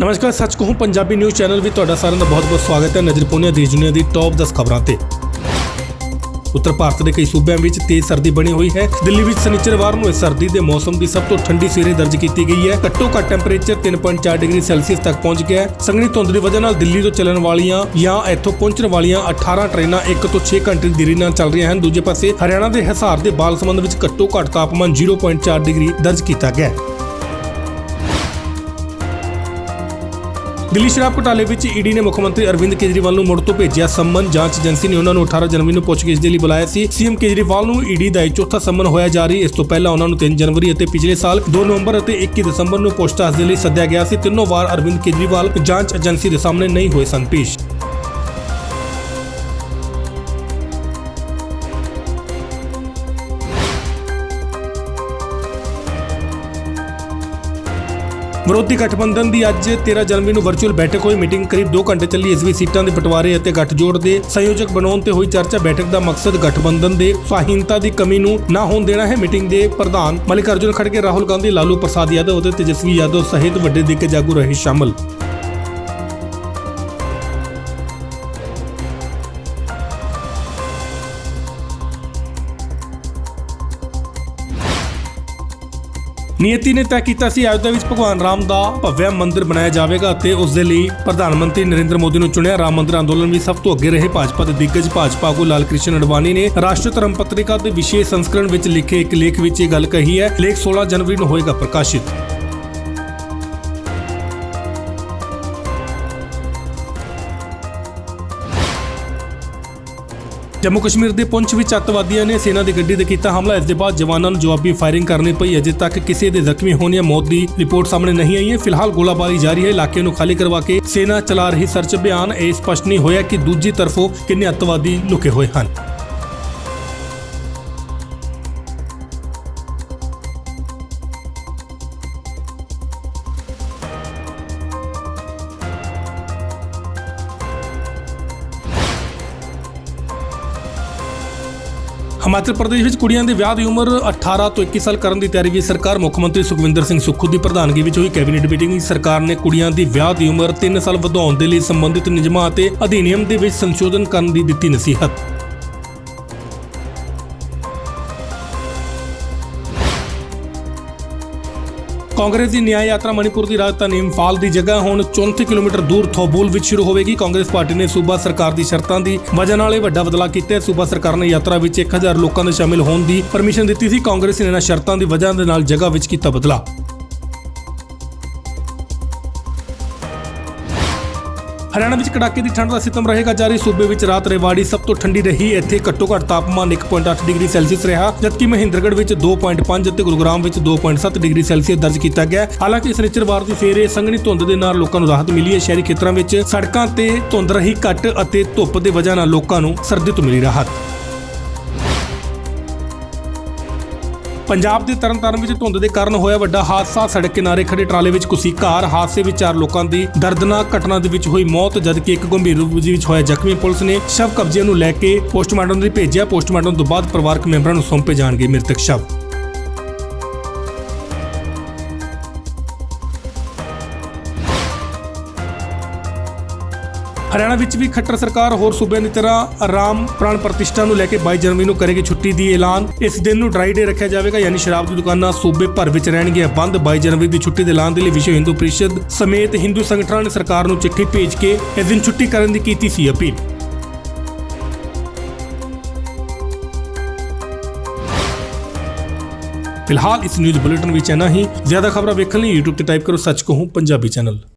ਨਮਸਕਾਰ, ਸੱਚ ਕਹੂੰ, ਪੰਜਾਬੀ ਨਿਊਜ਼ ਚੈਨਲ ਵਿੱਚ ਤੁਹਾਡਾ ਸਾਰਿਆਂ ਦਾ ਬਹੁਤ-ਬਹੁਤ ਸਵਾਗਤ ਹੈ ਨਜ਼ਰ ਪਾਉਂਦੇ ਹਾਂ ਦੇਸ਼ ਦੁਨੀਆ ਦੀ ਟੌਪ 10 ਖਬਰਾਂ ਤੇ। ਉੱਤਰ ਭਾਰਤ ਦੇ ਕਈ ਸੂਬਿਆਂ ਵਿੱਚ ਤੇਜ਼ ਸਰਦੀ ਬਣੀ ਹੋਈ ਹੈ। ਦਿੱਲੀ ਵਿੱਚ ਸ਼ਨੀਚਰਵਾਰ ਨੂੰ ਇਸ ਸਰਦੀ ਦੇ ਮੌਸਮ ਦੀ ਸਭ ਤੋਂ ਠੰਡੀ ਸਵੇਰੇ ਦਰਜ ਕੀਤੀ ਗਈ ਹੈ। ਘੱਟੋ ਘੱਟ ਟੈਂਪਰੇਚਰ 3.4 ਡਿਗਰੀ ਸੈਲਸੀਅਸ ਤੱਕ ਪਹੁੰਚ ਗਿਆ ਹੈ। ਸੰਘਣੀ ਧੁੰਦ ਦੀ ਵਜ੍ਹਾ ਨਾਲ ਦਿੱਲੀ ਤੋਂ ਚੱਲਣ ਵਾਲੀਆਂ ਜਾਂ ਇੱਥੋਂ ਪਹੁੰਚਣ ਵਾਲੀਆਂ 18 ਟ੍ਰੇਨਾਂ 1 ਤੋਂ 6 ਘੰਟੇ ਦੀ ਦੇਰੀ ਨਾਲ ਚੱਲ ਰਹੀਆਂ ਹਨ। ਦੂਜੇ ਪਾਸੇ, ਹਰਿਆਣਾ ਦੇ ਹਿਸਾਰ ਦੇ ਬਾਲ ਸੰਬੰਧ ਵਿੱਚ ਘੱਟੋ ਘੱਟ ਤਾਪਮਾਨ 0.4 ਡਿਗਰੀ ਦਰਜ ਕੀਤਾ ਗਿਆ ਹੈ। ਦਿੱਲੀ ਸ਼ਰਾਬ ਘੁਟਾਲੇ ਵਿੱਚ ਈਡੀ ਨੇ ਮੁੱਖ ਮੰਤਰੀ ਅਰਵਿੰਦ ਕੇਜਰੀਵਾਲ ਨੂੰ ਮੁੜ ਤੋਂ ਭੇਜਿਆ ਸੰਮਨ। ਜਾਂਚ ਏਜੰਸੀ ਨੇ ਉਹਨਾਂ ਨੂੰ 18 ਜਨਵਰੀ ਨੂੰ ਪੁੱਛਗਿੱਛ ਦੇ ਲਈ ਬੁਲਾਇਆ ਸੀ। ਸੀਐਮ ਕੇਜਰੀਵਾਲ ਨੂੰ ਈਡੀ ਦਾ ਚੌਥਾ ਸੰਮਨ ਹੋਇਆ ਜਾ ਰਹੀ। ਇਸ ਤੋਂ ਪਹਿਲਾਂ ਉਹਨਾਂ ਨੂੰ 3 ਜਨਵਰੀ ਅਤੇ ਪਿਛਲੇ ਸਾਲ 2 ਨਵੰਬਰ ਅਤੇ 21 ਦਸੰਬਰ ਨੂੰ ਪੁੱਛਤਾਛ ਦੇ ਲਈ ਸੱਦਿਆ ਗਿਆ ਸੀ। ਤਿੰਨੋਂ ਵਾਰ ਅਰਵਿੰਦ ਕੇਜਰੀਵਾਲ ਜਾਂਚ ਏਜੰਸੀ ਦੇ ਸਾਹਮਣੇ ਨਹੀਂ ਹੋਏ ਸਨ ਪੇਸ਼। ਵਿਰੋਧੀ ਗਠਬੰਧਨ ਦੀ ਅੱਜ 13 ਜਨਵਰੀ ਨੂੰ ਵਰਚੁਅਲ ਬੈਠਕ ਹੋਈ। ਮੀਟਿੰਗ ਕਰੀਬ 2 ਘੰਟੇ ਚੱਲੀ। ਇਸ ਵਿੱਚ ਸੀਟਾਂ ਦੇ ਬਟਵਾਰੇ ਅਤੇ ਗੱਠਜੋੜ ਦੇ ਸੰਯੋਜਕ ਬਣਾਉਣ ਤੇ ਹੋਈ ਚਰਚਾ। ਬੈਠਕ ਦਾ ਮਕਸਦ ਗਠਬੰਧਨ ਦੇ ਸਵਾਹੀਨਤਾ ਦੀ ਕਮੀ ਨੂੰ ਨਾ ਹੋਣ ਦੇਣਾ ਹੈ। ਮੀਟਿੰਗ ਦੇ ਪ੍ਰਧਾਨ ਮਲਿਕ ਅਰਜੁਨ ਖੜਗੇ, ਰਾਹੁਲ ਗਾਂਧੀ, ਲਾਲੂ ਪ੍ਰਸਾਦ ਯਾਦਵ ਅਤੇ ਤੇਜਸਵੀ ਯਾਦਵ ਸਹਿਤ ਵੱਡੇ ਦਿੱਗਜ ਜਾਗੂ ਰਹੇ ਸ਼ਾਮਲ। ਨੀਤੀ ਨੇ ਤੈਅ ਕੀਤਾ ਸੀ ਅਯੋਧਿਆ ਵਿੱਚ ਭਗਵਾਨ ਰਾਮ ਦਾ ਭਵਯ ਮੰਦਿਰ ਬਣਾਇਆ ਜਾਵੇਗਾ ਅਤੇ ਉਸ ਦੇ ਲਈ ਪ੍ਰਧਾਨ ਮੰਤਰੀ ਨਰਿੰਦਰ ਮੋਦੀ ਨੂੰ ਚੁਣਿਆ। ਰਾਮ ਮੰਦਿਰ ਅੰਦੋਲਨ ਵਿੱਚ ਸਭ ਤੋਂ ਅੱਗੇ ਰਹੇ। ਭਾਜਪਾ ਦੇ ਦਿੱਗਜ ਭਾਜਪਾ ਆਗੂ ਲਾਲ ਕ੍ਰਿਸ਼ਨ ਅਡਵਾਨੀ ਨੇ ਰਾਸ਼ਟਰੀ ਧਰਮ ਪੱਤਰਿਕਾ ਦੇ ਵਿਸ਼ੇਸ਼ ਸੰਸਕਰਣ ਵਿੱਚ ਲਿਖੇ ਇੱਕ ਲੇਖ ਵਿੱਚ ਇਹ ਗੱਲ ਕਹੀ ਹੈ। ਲੇਖ 16 ਜਨਵਰੀ ਨੂੰ ਹੋਏਗਾ ਪ੍ਰਕਾਸ਼ਿਤ। ਜੰਮੂ ਕਸ਼ਮੀਰ ਦੇ ਪੁੰਛ ਵਿੱਚ ਅੱਤਵਾਦੀਆਂ ਨੇ ਸੈਨਾ ਦੀ ਗੱਡੀ ਤੇ ਕੀਤਾ ਹਮਲਾ। ਇਸ ਦੇ ਬਾਅਦ ਜਵਾਨਾਂ ਨੂੰ ਜਵਾਬੀ ਫਾਇਰਿੰਗ ਕਰਨੀ ਪਈ। ਅਜੇ ਤੱਕ ਕਿਸੇ ਦੇ ਜ਼ਖਮੀ ਹੋਣ ਜਾਂ ਮੌਤ ਦੀ ਰਿਪੋਰਟ ਸਾਹਮਣੇ ਨਹੀਂ ਆਈ ਹੈ। ਫਿਲਹਾਲ ਗੋਲਾਬਾਰੀ ਜਾਰੀ ਹੈ। ਇਲਾਕੇ ਨੂੰ ਖਾਲੀ ਕਰਵਾ ਕੇ ਸੈਨਾ ਚਲਾ ਰਹੀ ਸਰਚ ਅਭਿਆਨ। ਇਹ ਸਪਸ਼ਟ ਨਹੀਂ ਹੋਇਆ ਕਿ ਦੂਜੀ ਤਰਫੋਂ ਕਿੰਨੇ ਅੱਤਵਾਦੀ ਲੁਕੇ ਹੋਏ ਹਨ। ਹਿਮਾਚਲ ਪ੍ਰਦੇਸ਼ ਵਿੱਚ ਕੁੜੀਆਂ ਦੇ ਵਿਆਹ ਦੀ ਉਮਰ 18 ਤੋਂ 21 ਸਾਲ ਕਰਨ ਦੀ ਤਿਆਰੀ ਵਿੱਚ ਸਰਕਾਰ ਮੁੱਖ ਮੰਤਰੀ ਸੁਖਵਿੰਦਰ ਸਿੰਘ ਸੁੱਖੂ ਦੀ ਪ੍ਰਧਾਨਗੀ ਵਿੱਚ ਹੋਈ ਕੈਬਨਿਟ ਮੀਟਿੰਗ। ਵਿੱਚ ਸਰਕਾਰ ਨੇ ਕੁੜੀਆਂ ਦੀ ਵਿਆਹ ਦੀ ਉਮਰ 3 ਸਾਲ ਵਧਾਉਣ ਦੇ ਲਈ ਸੰਬੰਧਿਤ ਨਿਯਮਾਂ ਅਤੇ ਅਧਿਨਿਯਮ ਦੇ ਵਿੱਚ ਸੰਸ਼ੋਧਨ ਕਰਨ ਦੀ ਦਿੱਤੀ ਨਸੀਹਤ। ਕਾਂਗਰਸ ਦੀ ਨਿਆਂ ਯਾਤਰਾ ਮਣੀਪੁਰ ਦੀ ਰਾਜਧਾਨੀ ਇੰਫਾਲ ਦੀ ਜਗ੍ਹਾ ਹੁਣ 34 ਕਿਲੋਮੀਟਰ ਦੂਰ ਥੋਬੂਲ ਵਿੱਚ ਸ਼ੁਰੂ ਹੋਵੇਗੀ। ਕਾਂਗਰਸ ਪਾਰਟੀ ਨੇ ਸੂਬਾ ਸਰਕਾਰ ਦੀ ਸ਼ਰਤਾਂ ਦੀ ਵਜ੍ਹਾ ਨਾਲ ਇਹ ਵੱਡਾ ਬਦਲਾਅ ਕੀਤਾ ਸੂਬਾ ਸਰਕਾਰ ਨੇ ਯਾਤਰਾ ਵਿੱਚ 1000 ਲੋਕਾਂ ਦੇ ਸ਼ਾਮਿਲ ਹੋਣ ਦੀ ਪਰਮਿਸ਼ਨ ਦਿੱਤੀ ਸੀ। ਕਾਂਗਰਸ ਨੇ ਇਹਨਾਂ ਸ਼ਰਤਾਂ ਦੀ ਵਜ੍ਹਾ ਦੇ ਨਾਲ ਜਗ੍ਹਾ ਵਿੱਚ ਕੀਤਾ ਬਦਲਾਅ। ਹਰਿਆਣਾ ਵਿੱਚ ਕੜਾਕੇ ਦੀ ਠੰਡ ਦਾ ਸਿਤਮ ਰਹੇਗਾ ਜਾਰੀ। ਸੂਬੇ ਵਿੱਚ ਰਾਤ ਰੇਵਾੜੀ ਸਭ ਤੋਂ ਠੰਡੀ ਰਹੀ। ਇੱਥੇ ਘੱਟੋ ਘੱਟ ਤਾਪਮਾਨ 1.8 ਡਿਗਰੀ ਸੈਲਸੀਅਸ ਰਿਹਾ, ਜਦਕਿ ਮਹਿੰਦਰਗੜ੍ਹ ਵਿੱਚ 2.5 ਅਤੇ ਗੁਰੂਗ੍ਰਾਮ ਵਿੱਚ 2.7 ਡਿਗਰੀ ਸੈਲਸੀਅਸ ਦਰਜ ਕੀਤਾ ਗਿਆ। ਹਾਲਾਂਕਿ ਸਨਿਚਰਵਾਰ ਦੀ ਸਵੇਰੇ ਸੰਘਣੀ ਧੁੰਦ ਦੇ ਨਾਲ ਲੋਕਾਂ ਨੂੰ ਰਾਹਤ ਮਿਲੀ ਹੈ। ਸ਼ਹਿਰੀ ਖੇਤਰਾਂ ਵਿੱਚ ਸੜਕਾਂ ਤੇ ਧੁੰਦ ਰਹੀ ਘੱਟ ਅਤੇ ਧੁੱਪ ਦੇ ਵਜ੍ਹਾ ਨਾਲ ਲੋਕਾਂ ਨੂੰ ਸਰਦੀ ਤੋਂ ਮਿਲੀ ਰਾਹਤ। ਪੰਜਾਬ ਦੇ ਤਰਨਤਾਰਨ ਵਿੱਚ ਧੁੰਦ ਦੇ ਕਾਰਨ ਹੋਇਆ ਵੱਡਾ ਹਾਦਸਾ। ਸੜਕ ਕਿਨਾਰੇ ਖੜੇ ਟਰਾਲੇ ਵਿੱਚ ਕੁਸੀ ਕਾਰ। ਹਾਦਸੇ ਵਿੱਚ ਚਾਰ ਲੋਕਾਂ ਦੀ ਦਰਦਨਾਕ ਘਟਨਾ ਦੇ ਵਿੱਚ ਹੋਈ ਮੌਤ, ਜਦਕਿ ਇੱਕ ਗੰਭੀਰ ਰੂਪ ਵਿੱਚ ਹੋਇਆ। ਜ਼ਖਮੀ ਪੁਲਿਸ ਨੇ ਸ਼ਵ ਕਬਜ਼ੇ ਨੂੰ ਲੈ ਕੇ ਪੋਸਟਮਾਰਟਮ ਲਈ ਭੇਜਿਆ। ਪੋਸਟਮਾਰਟਮ ਤੋਂ ਬਾਅਦ ਪਰਿਵਾਰਕ ਮੈਂਬਰਾਂ ਨੂੰ ਸੌਂਪੇ ਜਾਣਗੇ ਮ੍ਰਿਤਕ ਸ਼ਵ। ਹਰਿਆਣਾ ਵਿੱਚ ਵੀ ਖੱਟਰ ਸਰਕਾਰ ਹੋਰ ਸੂਬਿਆਂ ਦੀ ਤਰ੍ਹਾਂ ਆਰਾਮ ਪ੍ਰਾਣ ਪ੍ਰਤਿਸ਼ਠਾ ਨੂੰ ਲੈ ਕੇ 22 ਜਨਵਰੀ ਨੂੰ ਕਰੇਗੀ ਛੁੱਟੀ ਦੀ ਐਲਾਨ। ਇਸ ਦਿਨ ਨੂੰ ਡਰਾਈ ਡੇ ਰੱਖਿਆ ਜਾਵੇਗਾ, ਯਾਨੀ ਸ਼ਰਾਬ ਦੀ ਦੁਕਾਨਾਂ ਸੂਬੇ ਭਰ ਵਿੱਚ ਰਹਿਣਗੀਆਂ ਬੰਦ। 22 ਜਨਵਰੀ ਦੀ ਛੁੱਟੀ ਦੇ ਐਲਾਨ ਦੇ ਲਈ ਵਿਸ਼ਵ ਹਿੰਦੂ ਪ੍ਰੀਸ਼ਦ ਸਮੇਤ ਹਿੰਦੂ ਸੰਗਠਨਾਂ ਨੇ ਸਰਕਾਰ ਨੂੰ ਚਿੱਠੀ ਭੇਜ ਕੇ ਇਸ ਦਿਨ ਛੁੱਟੀ ਕਰਨ ਦੀ ਕੀਤੀ ਸੀ ਅਪੀਲ। ਫਿਲਹਾਲ ਇਸ ਨਿਊਜ਼ ਬੁਲੇਟਿਨ ਵਿੱਚ ਇੰਨਾ ਹੀ। ਜ਼ਿਆਦਾ ਖਬਰਾਂ ਵੇਖਣ ਲਈ YouTube ਤੇ ਟਾਈਪ ਕਰੋ ਸੱਚ ਕਹੂੰ ਪੰਜਾਬੀ ਚੈਨਲ